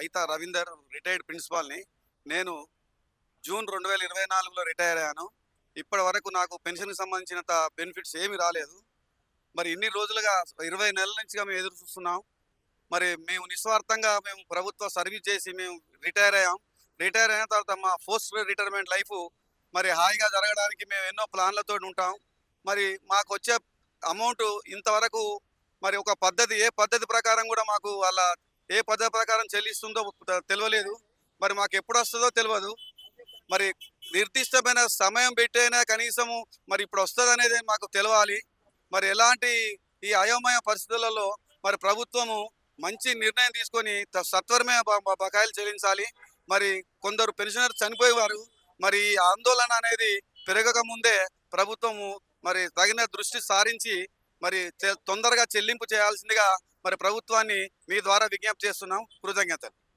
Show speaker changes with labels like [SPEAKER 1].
[SPEAKER 1] అయితా రవీందర్ రిటైర్డ్ ప్రిన్సిపాల్ని నేను జూన్ రెండు వేల ఇరవై నాలుగులో రిటైర్ అయ్యాను. ఇప్పటి వరకు నాకు పెన్షన్కి సంబంధించినంత బెనిఫిట్స్ ఏమీ రాలేదు. మరి ఇన్ని రోజులుగా ఇరవై నెలల నుంచిగా మేము ఎదురు చూస్తున్నాం. మరి మేము నిస్వార్థంగా మేము ప్రభుత్వ సర్వీస్ చేసి మేము రిటైర్ అయ్యాం. రిటైర్ అయిన తర్వాత మా పోస్ట్ రిటైర్మెంట్ లైఫ్ మరి హాయిగా జరగడానికి మేము ఎన్నో ప్లాన్లతో ఉంటాం. మరి మాకు వచ్చే అమౌంట్ ఇంతవరకు మరి ఒక పద్ధతి ఏ పద్ధతి ప్రకారం కూడా మాకు వాళ్ళ ఏ పద్ధతి ప్రకారం చెల్లిస్తుందో తెలియలేదు మరి మాకు ఎప్పుడు వస్తుందో తెలియదు మరి నిర్దిష్టమైన సమయం పెట్టైనా కనీసము మరి ఇప్పుడు వస్తుంది అనేది మాకు తెలవాలి. మరి ఎలాంటి ఈ అయోమయ పరిస్థితులలో మరి ప్రభుత్వము మంచి నిర్ణయం తీసుకొని సత్వరమే బకాయిలు చెల్లించాలి. మరి కొందరు పెన్షనర్ చనిపోయేవారు. మరి ఈ ఆందోళన అనేది పెరగక ముందే ప్రభుత్వము మరి తగిన దృష్టి సారించి మరి చె- తొందరగా చెల్లింపు చేయాల్సిందిగా మరి ప్రభుత్వాన్ని మీ ద్వారా విజ్ఞప్తి చేస్తున్నాం. కృతజ్ఞతలు.